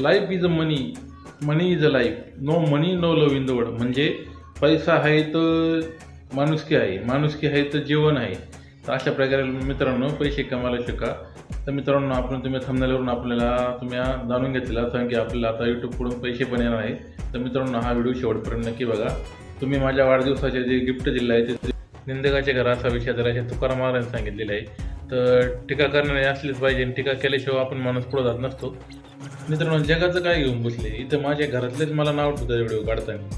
Life is a money money is a life no money no love in the world म्हणजे पैसा आहे तर माणुसकी आहे. माणुसकी आहे तर जीवन आहे. तर अशा प्रकारे मित्रांनो पैसे कमायला शिका. तर मित्रांनो आपण तुम्ही थांबण्यावरून आपल्याला तुम्ही जाणून घेतलेला असं की आपल्याला आता यूट्यूबकडून पैसे पण येणार आहे तर मित्रांनो हा व्हिडिओ शेवटपर्यंत नक्की बघा. तुम्ही माझ्या वाढदिवसाचे जे गिफ्ट दिलं आहे ते निंदकाच्या घराचा असा विषय जरा तुकाराम महाराजांनी सांगितलेलं आहे. तर टीका करणारे असलीच पाहिजे आणि टीका केल्याशिवाय आपण माणूस पुढे जात नसतो. मित्रांनो जगाचं काय घेऊन बसले? इथं माझ्या घरातलेच मला नाव ठेवतात व्हिडिओ काढताना.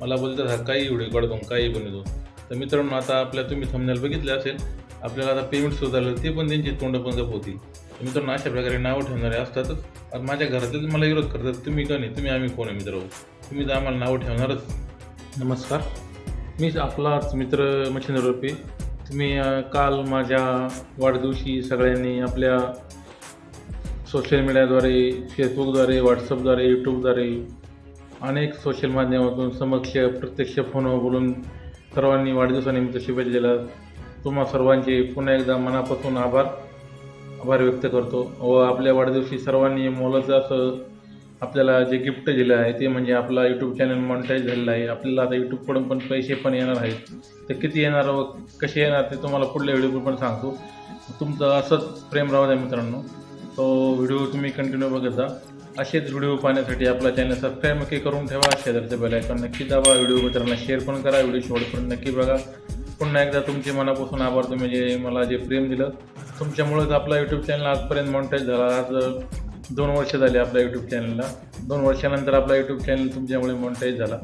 मला बोलतात हा काही व्हिडिओ काढतो काही बनवतो. तर मित्रांनो आता आपल्या तुम्ही थंबनेल बघितले असेल आपल्याला आता पेमेंट सुद्धा झालं ते पण त्यांची तोंड पण होती मित्रांनो अशा प्रकारे नावं ठेवणारे असतातच. आता माझ्या घरातलेच मला विरोध करतात तुम्ही का नाही? तुम्ही आम्ही कोण आहे मित्र तुम्ही तर आम्हाला नावं ठेवणारच. नमस्कार. मीच आपलाच मित्र मच्छिंद्रपी तुम्ही काल माझ्या वाढदिवशी सगळ्यांनी आपल्या सोशल मीडियाद्वारे फेसबुकद्वारे व्हॉट्सअपद्वारे यूट्यूबद्वारे अनेक सोशल माध्यमातून समक्ष प्रत्यक्ष फोनवर बोलून सर्वांनी वाढदिवसानिमित्त शुभेच्छा दिल्या. तुम्हा सर्वांचे पुन्हा एकदा मनापासून आभार. आभार व्यक्त करतो. व आपल्या वाढदिवशी सर्वांनी मोलाचं असं आपल्याला जे गिफ्ट दिलं आहे ते म्हणजे आपला यूट्यूब चॅनल मॉनिटाईज झालेलं आहे. आपल्याला आता यूट्यूबकडून पण पैसे पण येणार आहेत. तर किती येणार व कसे येणार ते तुम्हाला पुढल्या व्हिडिओ पण सांगतो. तुमचं असंच प्रेम राहू द्या मित्रांनो. तो व्हिडिओ तुम्ही कंटिन्यू बघत जा. असेच व्हिडिओ पाहण्यासाठी आपला चॅनल सबस्क्राईब नक्की करून ठेवा. शेजारचं बेल आयकॉन नक्की दाबा. व्हिडिओ मित्रांना शेअर पण करा. व्हिडिओ शेवटपर्यंत नक्की बघा. पुन्हा एकदा तुमचे मनापासून आभार. तुम्ही जे मला जे प्रेम दिलं तुमच्यामुळेच आपला यूट्यूब चॅनल आजपर्यंत मॉनिटाईज झाला. आज दोन वर्ष झाले आपल्या यूट्यूब चॅनलला दोन वर्षानंतर आपला यूट्यूब चॅनल तुमच्यामुळे मॉनिटाईज झाला.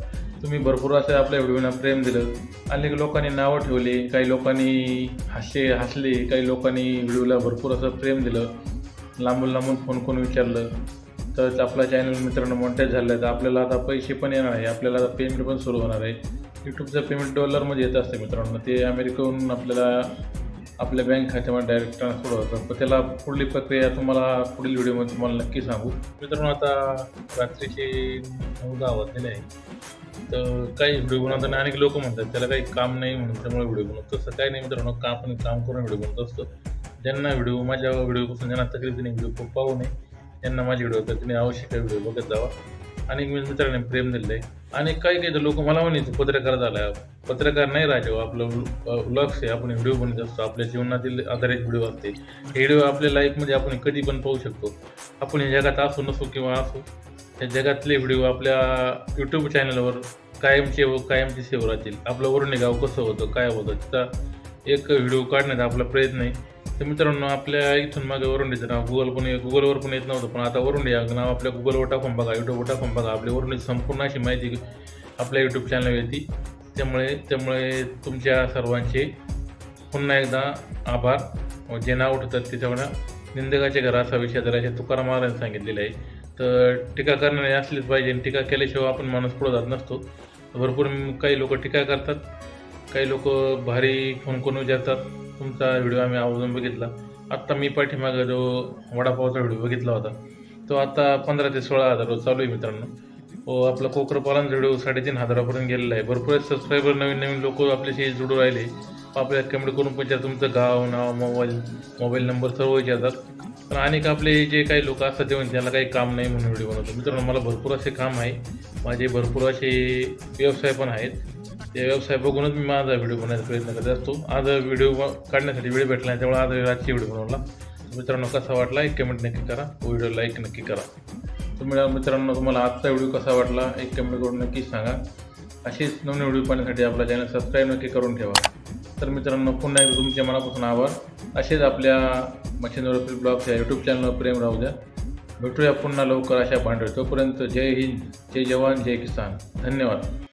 तुम्ही भरपूर असं आपल्या व्हिडिओना प्रेम दिलं. अनेक लोकांनी नावं ठेवली. काही लोकांनी हसे हसले. काही लोकांनी व्हिडिओला भरपूर असं प्रेम दिलं. लांबून लांबून फोन करून विचारलं? तर आपला चॅनल मित्रांनो मॉनिटाईज झालं आहे तर आपल्याला आता पैसे पण येणार आहे. आपल्याला आता पेमेंट पण सुरू होणार आहे. यूट्यूबचं पेमेंट डॉलरमध्ये येत असते मित्रांनो. ते अमेरिकेहून आपल्याला आपल्या बँक खात्यामध्ये डायरेक्ट ट्रान्सफर होतं. पण त्याला पुढली प्रक्रिया तुम्हाला पुढील व्हिडिओमध्ये तुम्हाला नक्की सांगू. मित्रांनो आता रात्रीचे नऊ दहा वाजलेले आहे. तर काही व्हिडिओ बनवताना अनेक लोक म्हणतात त्याला काही काम नाही म्हणून त्यामुळे व्हिडिओ बनवतो. तसं काही नाही मित्रांनो. का आपण काम करून व्हिडिओ बनवत असतो. ज्यांना व्हिडिओ माझ्या व्हिडिओपासून ज्यांना तकलीफ नाही व्हिडिओ खूप पाहू नये त्यांना माझे व्हिडिओ तर तुम्ही आवश्यक आहे व्हिडिओ बघत जावा. अनेक मी मित्रांनी प्रेम दिलं आहे आणि काही काही लोक मला म्हणायचे पत्रकार झाला पत्रकार नाही राहायचे हो, आपलं लक्ष आहे आपण व्हिडिओ बनत असतो आपल्या जीवनातील आधारित व्हिडिओ असते. हे व्हिडिओ आपल्या लाईफमध्ये आपण कधी पण पाहू शकतो. आपण या जगात असो नसो किंवा असो त्या जगातले व्हिडिओ आपल्या यूट्यूब चॅनलवर कायमचे व कायमचे सेव राहतील. आपलं वरुणे गाव कसं होतं काय होतं तिचा एक व्हिडिओ काढण्याचा आपला प्रयत्न आहे. तर मित्रांनो आपल्या इथून मागे वरुंडीचं नाव गुगल पण गुगलवर पण येत नव्हतं पण आता वरुंडी या नाव आपल्या गुगलवर टाकून बघा युट्यूबवर टाकून बघा. आपल्या वरुंडीची संपूर्ण अशी माहिती आपल्या यूट्यूब चॅनलवर येते त्यामुळे त्यामुळे तुमच्या सर्वांचे पुन्हा एकदा आभार. जे नाव उठतात त्याच्यामुळे निंदकाच्या घरा असा विषय जरा तुकाराम महाराजांनी सांगितलेलं आहे. तर टीका करणारे असलीच पाहिजे आणि टीका केल्याशिवाय आपण माणूस पुढे जात नसतो. भरपूर काही लोक टीका करतात. काही लोक भारी फोन करून विचारतात तुमचा व्हिडिओ आम्ही आवाजून बघितला. आत्ता मी पाठीमागं जो वडापावचा व्हिडिओ बघितला होता तो आता पंधरा ते सोळा हजार रोज चालू आहे मित्रांनो. व आपला कोकरपालन व्हिडिओ साडेतीन हजारापर्यंत गेलेला आहे. भरपूर सबस्क्रायबर नवीन नवीन लोक आपल्याशी जुडू राहिले. आपल्या कमेंट करून पण तुमचं गाव नाव मोबाईल मोबाईल नंबर सर्व विचारतात. पण अनेक आपले जे काही लोक असतात ते म्हणतात त्याला काही काम नाही म्हणून व्हिडिओ बनवतो मित्रांनो मला भरपूर असे काम आहे. माझे भरपूर असे व्यवसाय पण आहेत. ते व्यवसाय बघूनच मी माझा व्हिडिओ बनवायचा प्रयत्न करत असतो. आज व्हिडिओ काढण्यासाठी वेळ भेटला नाही त्यामुळे आज रातची व्हिडिओ बनवला. मित्रांनो कसा वाटला एक कमेंट नक्की करा. व्हिडिओ लाईक नक्की करा. तुम्ही मित्रांनो तुम्हाला आजचा व्हिडिओ कसा वाटला एक कमेंट करून नक्की सांगा. असेच नवीन व्हिडिओ पाहण्यासाठी आपला चॅनल सबस्क्राईब नक्की करून ठेवा. तर मित्रांनो पुन्हा एकदा तुमच्या मनापासून आभार. असेच आपल्या मच्छिंद्रपीर ब्लॉग्स या यूट्यूब चॅनलवर प्रेम राहू द्या. भेटूया पुन्हा लवकर अशा भांडवल. तोपर्यंत जय हिंद जय जवान जय किसान. धन्यवाद.